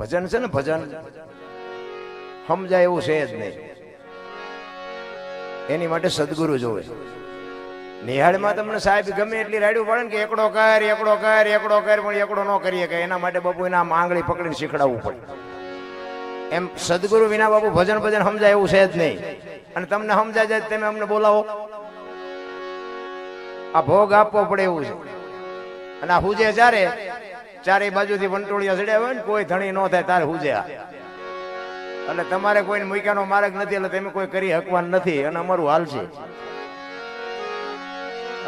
ભજન છે ને ભજન? સમજાય એવું છે જ નહીં. એની માટે સદગુરુ જોવે. નિહાળમાં તમને સાહેબ ગમે એટલી રાડ્યું પડે ને કે એકડો કર એકડો કર એકડો કર, પણ એકડો ન કરીએ કે એના માટે બાપુ એના આંગળી પકડીને શીખડાવવું પડે. એમ સદગુરુ વિના બાપુ ભજન ભજન સમજાય એવું છે જ નહીં. અને તમને સમજાય જાય તમે અમને બોલાવો. આ ભોગ આપવો પડે એવું છે. અને આ હુજે ચારે ચારે બાજુથી વંટોળિયા ચડ્યા હોય ને કોઈ ધણી ન થાય, તારે હુજ્યા એટલે તમારે કોઈને મૂક્યાનો માર્ગ નથી, એટલે તમે કોઈ કરી હકવાન નથી, અને અમારું હાલ છે.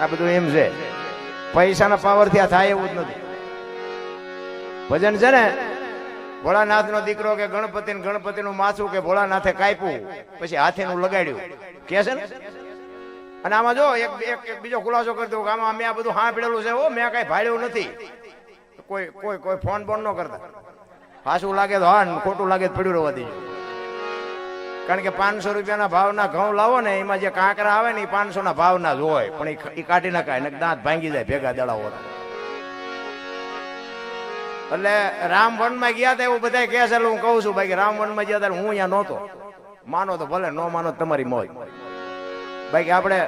આ બધું એમ છે. પૈસાના પાવરથી આ થાય એવું જ નથી. ભજન છે ને ભોળાનાથ નો દીકરો કે ગણપતિ ગણપતિ નું માથું કે ભોળાનાથે કાપ્યું, પછી હાથીનું લગાડ્યું. કે છે ને? અને આમાં જો એક બીજો ખુલાસો કરી દઉં કે આમાં મેં આ બધું હા પીડેલું છે મેં કઈ ભાડ્યું નથી. કોઈ કોઈ કોઈ ફોન બોન ન કરતા. પાછું લાગે તો હા, ખોટું લાગે તો પડ્યું રહેવા દેજો કારણ કે પાંચસો રૂપિયાના ભાવના ઘઉં લાવો ને, એમાં જે કાંકરા આવે ને, એ પાંચસો ના ભાવના જ હોય. પણ ઈ કાઢી નાખાય ને દાંત ભાંગી જાય, ભેગા દડાવો એટલે રામવનમાં ગયા હતા એવું બધા કહે છે હું કહું છું બાકી રામવનમાં ગયા ત્યારે હું અહીંયા નહોતો. માનો તો ભલે, નો માનો તમારી મોજ બાકી આપણે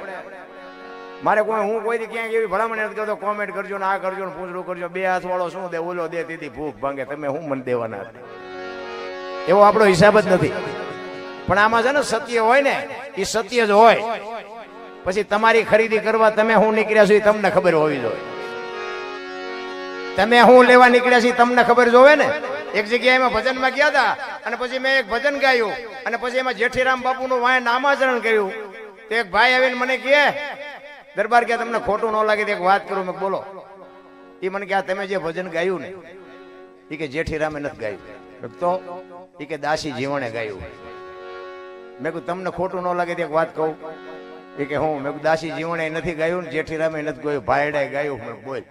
મારે કોઈ, હું કોઈ ક્યાંક એવી ભલામણ નથી કરતો કોમેન્ટ કરજો ને આ કરજો ને પૂછડું કરજો. બે હાથ વાળો શું દે, ઓલો દે દીધી ભૂખ ભાંગે. તમે હું મને દેવાના એવો આપણો હિસાબ જ નથી. પણ આમાં છે ને સત્ય હોય ને, એ સત્ય જ હોય. પછી તમારી ખરીદી કરવા તમે હું નીકળ્યા છો એ તમને ખબર હોવી જોઈએ. તમે હું લેવા નીકળ્યા છો તમને ખબર જોવે ને? એક જગ્યાએ એમાં ભજનમાં ગયા હતા, અને પછી મેં એક ભજન ગાયું, અને પછી એમાં જેઠીરામ બાપુનું વાય નામાચરણ કર્યું. એક ભાઈ આવીને મને કહે દરબાર કે તમને ખોટું ન લાગે એક વાત કરું, મેં બોલો. એ મને કે, આ તમે જે ભજન ગાયું ને એ કે જેઠીરામે નથી ગાયું. તો? એ કે, દાસી જીવણે ગાયું. મેં કહું તમને ખોટું ન લાગે એક વાત કહું. એ કે, હું, મેં કીધું, દાસી જીવણે નથી ગાયું ને, જેઠીરામે નથી ગાયું ભાઈડાએ ગાયું. મેં બોલ.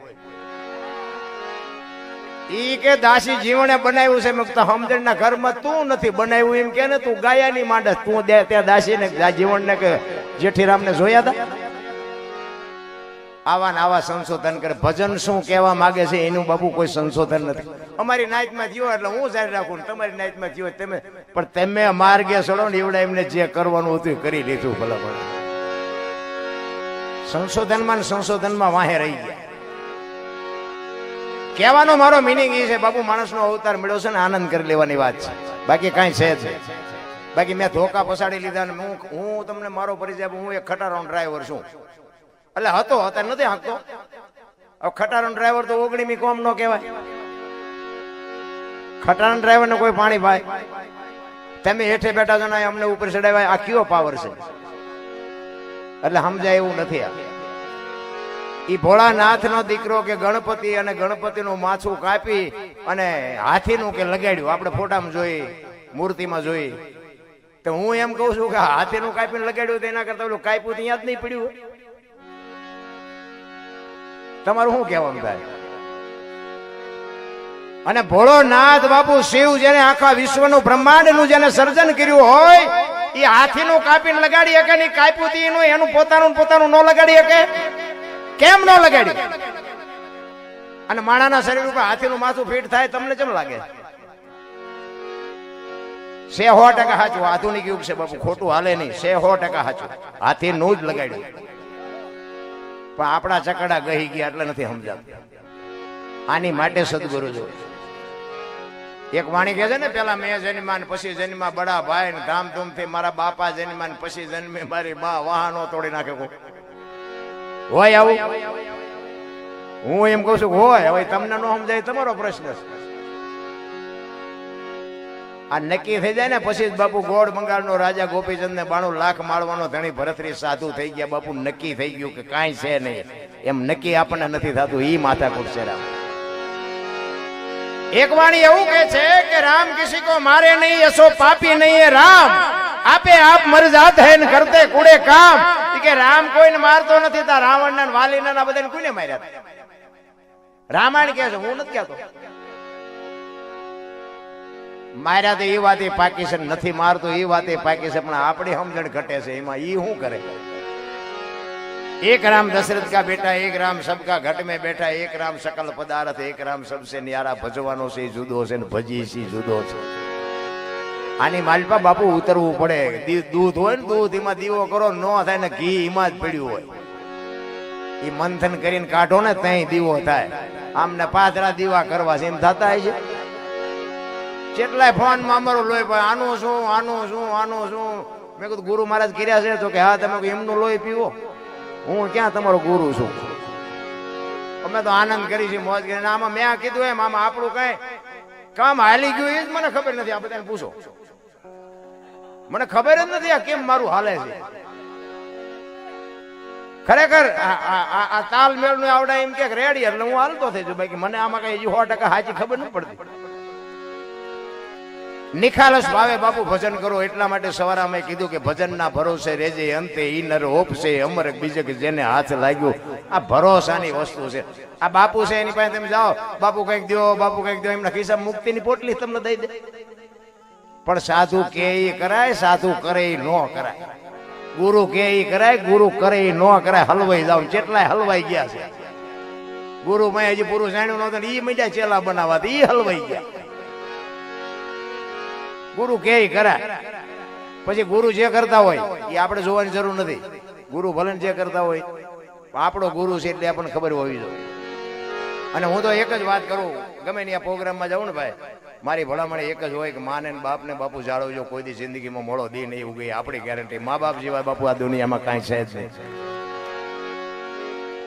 ઈ કે, દાસી જીવણે બનાવ્યું છે. મેં સમજણ ના ઘરમાં તું નથી બનાવ્યું. એમ કે ને, તું ગાયા ની માંડસ, તું દે, ત્યાં દાસી ને જીવણ ને કે જેઠીરામ ને જોયા હતા આવા ને આવા સંશોધન કરે. ભજન શું કહેવા માંગે છે એનું બાબુ કોઈ સંશોધન નથી. અમારી નાઈટમાં જીવો એટલે હું જાહેર રાખું તમારી નાઈટમાં જીવો તમે પણ તમે માર્ગે ચડો ને એવડા એમને જે કરવાનું હતું કરી લીધું ભલે ભલે સંશોધનમાં ને સંશોધનમાં વાહે રહી ગયા. કહેવાનો મારો મિનિંગ એ છે, બાબુ, માણસનો અવતાર મળ્યો છે ને આનંદ કરી લેવાની વાત છે. બાકી કાંઈ છે જ બાકી મેં ધોકા પસાડી લીધા ને હું હું તમને મારો પરિચય હું એક ખટારો ડ્રાઈવર છું. એટલે હતો અત્યારે નથી હાંકતો? ખટારો ડ્રાઈવર તો ઓગણીમી કોમ નો કહેવાય. ખટારા ડ્રાઈવર ને કોઈ પાણી ભાઈ તમે હેઠે બેઠા છો ને અમને ઉપર ચડાવ્યા, આ કયો પાવર છે? એટલે સમજાય એવું નથી આ. ઈ ભોળાનાથ નો દીકરો કે ગણપતિ અને ગણપતિનું માથું કાપી અને હાથીનું કે લગાડ્યું, આપણે ફોટામાં જોઈ, મૂર્તિમાં જોઈ. તો હું એમ કહું છું કે હાથીનું કાપીને લગાડ્યું તો એના કરતા પેલું કાપ્યું ત્યાં જ નહીં પડ્યું. તમારું શું કહેવાનું થાય? અને ભોળોનાથ બાપુ શિવ જેને આખા વિશ્વનું બ્રહ્માંડનું જેને સર્જન કર્યું હોય, એ હાથીનું કાપીને લગાડી શકે ને કાપ્યું હતી એનું એનું પોતાનું પોતાનું ન લગાડી શકે? કેમ ન લગાડ્યું અને માણાના શરીર ઉપર હાથીનું માથું ફીટ થાય, તમને કેમ લાગે? સે સો ટકા સાચું આધુનિક યુગ છે બાપુ, ખોટું હાલે નહીં. સે સો ટકા સાચું હાથીનું જ લગાડ્યું. પણ આપણા ચકડા ગહી ગયા એટલે નથી સમજાતું. આની માટે સદગુરુ જો એક વાણી કહે છે ને, પેલા મેં જન્મા ને પછી જન્મા બડા ભાઈ ને ધામધૂમથી મારા બાપા જન્મા ને પછી જન્મે મારી બા, વાહનો તોડી નાખે હોય આવું? હું એમ કહું છું હોય, હવે તમને ન સમજાય, તમારો પ્રશ્ન છે. આ નક્કી થઈ જાય ને, પછી બાપુ ગોળ બંગાળનો રાજા ગોપીચંદ ને બાણું લાખ માળવાનો ધણી ભરતરી સાધુ થઈ ગયા. બાપુ નક્કી થઈ ગયું કે કાંઈ છે નહીં. એમ નક્કી આપણને નથી થતું, ઈ માથાકૂટ છે રામ. એક વાણી એવું કે છે કે રામ કિસી કો મારે નહીં એસો પાપી નહીં એ રામ. આપે આપ મરજાત હે ને કરતે કુડે કામ. કે રામ કોઈને મારતો નથી, તા રાવણ ના વાલી ને બધાને કોઈને માર્યા રામાયણ કે છે, હું નથી કહેતો. માર્યા તો એ વાતે પાકિસ્તાન નથી મારતો, એ વાતે પાકિસ્તાન, પણ આપણી સમજણ ઘટે છે, એમાં એ શું કરે? એક રામ દશરથ કા બેટા, એક રામ સબકા ઘટ મેં બેઠા, એક રામ સકલ પદાર્થ, એક રામ સબસે ન્યારા ભજવાનો છે, જુદો છે ને ભજી છે, જુદો છે. આની માલપા બાપુ ઉતરવું પડે. દૂધ હોય ને દૂધ, એમાં દીવો કરો, ન થાય ને ઘી એમાં જ પડ્યું હોય. એ મંથન કરીને કાઢો ને ત્યાં દીવો થાય. આમને પાથરા દીવા કરવા છે, એમ થતા હોય છે? કેટલાય ફોનમાં અમારું લોહી પણ આનું શું આનું શું આનું શું? મેં કીધું, ગુરુ મહારાજ કર્યા છે. તો કે, હા, તમે એમનું લોહી પીવો. હું ક્યાં તમારો ગુરુ છું? અમે તો આનંદ કરી છે મોજ કરીને આમાં મેં કીધું એમ, આમાં આપણું કઈ કામ હાલી ગયું એ જ મને ખબર નથી. આ બધાને પૂછો. મને ખબર જ નથી આ કેમ મારું હાલે છે. ખરેખર આ- આ આ- આ તાલનું આવડે એમ કે રેડી એટલે હું હાલતો થઈ છું બાકી મને આમાં કઈ સો ટકા સાચી ખબર ન પડતી. નિખાલસ ભાવે બાપુ ભજન કરો એટલા માટે સવારે અમે કીધું કે ભજનના ભરોસે રેજે અંતે ઈનર નર ઓપશે, અમર બીજે કે જેને હાથ લાગ્યો. આ ભરોસાની વસ્તુ છે. આ બાપુ છે, એની પાસે તમે જાઓ. બાપુ કંઈક દો બાપુ કંઈક દો એમના ખિસ્સા મુક્તિની પોટલી તમને દઈ દે. પણ સાધુ કે ઈ કરાય, સાધુ કરે એ ન કરાય. ગુરુ કે ઈ કરાય, ગુરુ કરે એ ન કરાય. હલવાઈ જાવ કેટલાય હલવાઈ ગયા છે. ગુરુ મેં હજી પૂરું જાણ્યું નહોતું ઈ મજા ચેલા બનાવવા એ હલવાઈ ગયા. ગુરુ કે કરે. પછી ગુરુ જે કરતા હોય એ આપણે જોવાની જરૂર નથી. ગુરુ ભલે જે કરતા હોય આપણો ગુરુ છે એટલે આપણને ખબર હોવી જોઈએ. અને હું તો એક જ વાત કરું, ગમે ત્યાં પ્રોગ્રામમાં જાઉં ને ભાઈ, મારી ભલામણ એક જ હોય કે માને ને બાપને બાપુ જાળવજો કોઈ દી જિંદગીમાં મોડો દી નહીં ઉગે આપણી ગેરંટી મા બાપ જેવા બાપુ આ દુનિયામાં કાંઈ છે જ નહીં.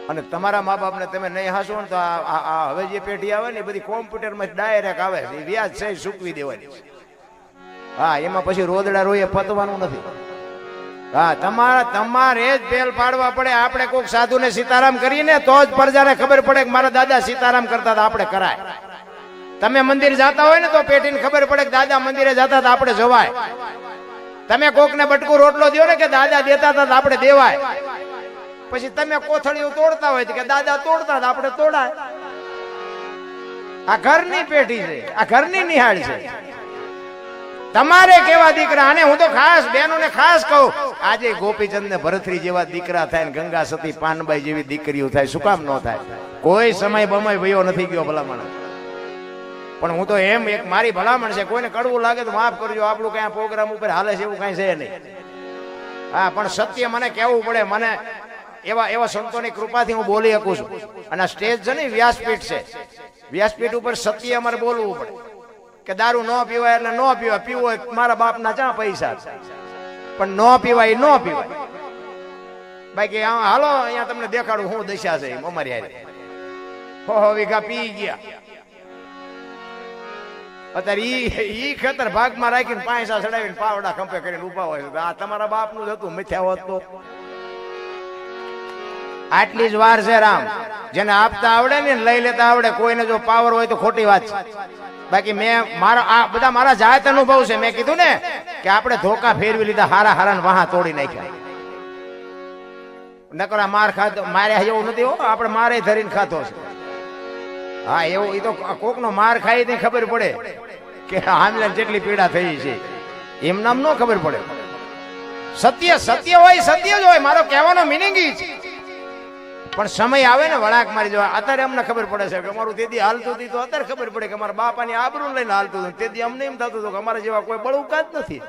અને તમારા મા બાપને તમે નહીં હાસો ને તો આ આ- આ હવે જે પેઢી આવે ને એ બધી કોમ્પ્યુટરમાં ડાયરેક્ટ આવે છે. વ્યાજ છે સૂકવી દેવાની. છે હા, એમાં પછી રોદડા રોયે પતવાનું નથી. હા, તમારે તમારે જ પેલ પાડવા પડે. આપણે કોઈક સાધુને સીતારામ કરીને તો જ પ્રજાને ખબર પડે કે મારા દાદા સીતારામ કરતા હતા, આપણે કરાય. તમે મંદિર જાતા હોય ને, તો પેટીને ખબર પડે કે દાદા મંદિરે જતા હતા, આપણે જવાય. તમે કોકને બટકું રોટલો દો ને, કે દાદા દેતા હતા આપણે દેવાય. પછી તમે કોથળીઓ તોડતા હોય કે દાદા તોડતા આપણે તોડાય. આ ઘરની પેઢી છે, આ ઘરની નિહાળ છે. તમારે કેવા દીકરા? અને હું તો ખાસ બહેનોને ખાસ કહું, આજે ગોપીચંદ ને ભરતરી જેવા દીકરા થાય ને ગંગા સતી પાનબાઈ જેવી દીકરીઓ થાય, શું કામ ન થાય? કોઈ સમય બમય ભયો નથી ગયો ભલામણ. પણ હું તો એમ એક મારી ભલામણ છે, કોઈને કડવું લાગે તો માફ કરજો, આપણું કઈ પ્રોગ્રામ ઉપર હાલે છે એવું કઈ છે નહીં. હા, પણ સત્ય મને કહેવું પડે, મને એવા એવા સંતોની કૃપાથી હું બોલી શકું છું. અને સ્ટેજ છે ને, વ્યાસપીઠ છે. વ્યાસપીઠ ઉપર સત્ય અમારે બોલવું પડે. કે દારૂ ન પીવાય એટલે ન પીવાય. પીવો મારા બાપના ચા પૈસા પણ ન પીવાય ન પીવાય. બાકી હાલો, અહીંયા તમને દેખાડું હું દશા છે અમારી હારે. હો હો, વીઘા પી ગયા. અત્યારે ઈ ઈ ખેતર ભાગમાં રાખીને પાંચા ચડાવીને પાવડા ખંપે કરીને ઊભા હોય આ તમારા બાપનું જ હતું, મિથ્યા હોત તો. આટલી જ વાર છે રામ. જેને આપતા આવડે ને લઈ લેતા આવડે. કોઈને જો પાવર હોય તો ખોટી વાત છે. બાકી મેં મારા આ બધા મારા જાત અનુભવ છે, મેં કીધું ને કે આપણે ધોકા ફેરવી લીધા, હારા હારા વાહા તોડી નાખ્યા. નકર માર ખાતો માર્યા એવું નથી હો, આપણે મારે ધરીને ખાતો છે. હા, એવું એ તો કોકનો માર ખાઈ ને ખબર પડે કે આમને જેટલી પીડા થઈ છે. એમ નામ ન ખબર પડે. સત્ય સત્ય હોય, સત્ય જ હોય, મારો કહેવાનો મિનિંગ છે પણ સમય આવે ને વળાક મારી જવા અત્યારે અમને ખબર પડે છે કે અમારું તેદી હાલતું હતી તો અત્યારે ખબર પડે કે અમારા બાપાની આબરૂ લઈને હાલતું હતું. તેદી અમને એમ થતું હતું કે અમારા જેવા કોઈ બળુકા જ નથી.